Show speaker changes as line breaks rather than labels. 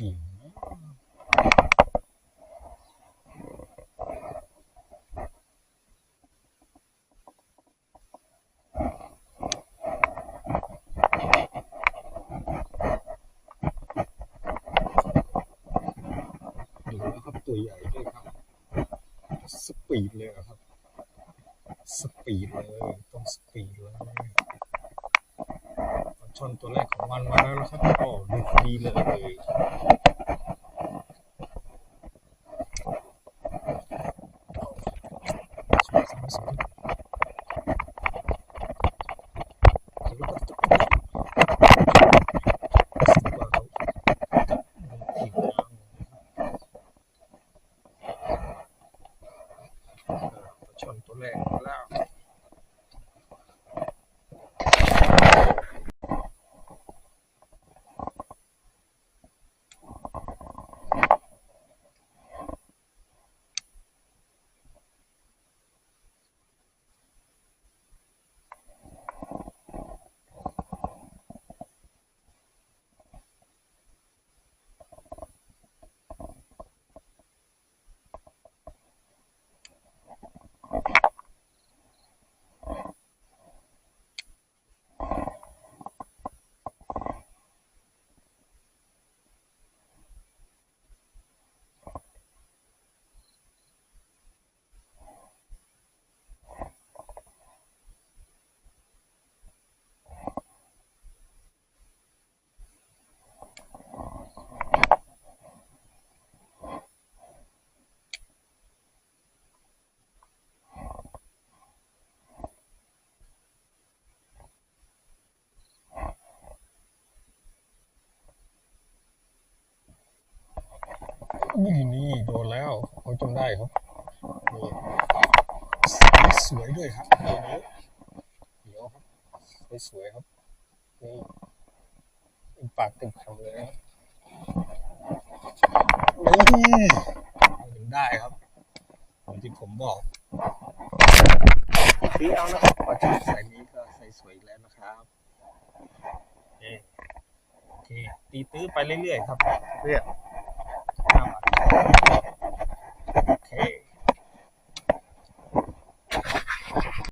ตัวใหญ่ด้วยครับ สปีดเลยครับ สปีดเลย ต้องสปีดเลย ปลาช่อนตัวแรกของวันมาแล้วนะครับก็ดูดีเลยสวยสวยสวยแล้วก็จะเป็นสวยช่อนตัวแรกมาแล้ว นี่นี่โดนแล้วเขาจนได้ครับนี่สวยด้วยครับตัวนี้เดี๋ยวครับสวยครับนี่เป็นปากเต็มคำเลยนะนี่ถึงได้ครับเหมือนที่ผมบอกซื้อเอานะครับปลาช่อนสายนี้ก็ใส่สวยแล้วนะครับโอเคตีตื้อไปเรื่อยๆครับ
เนี่อ
ย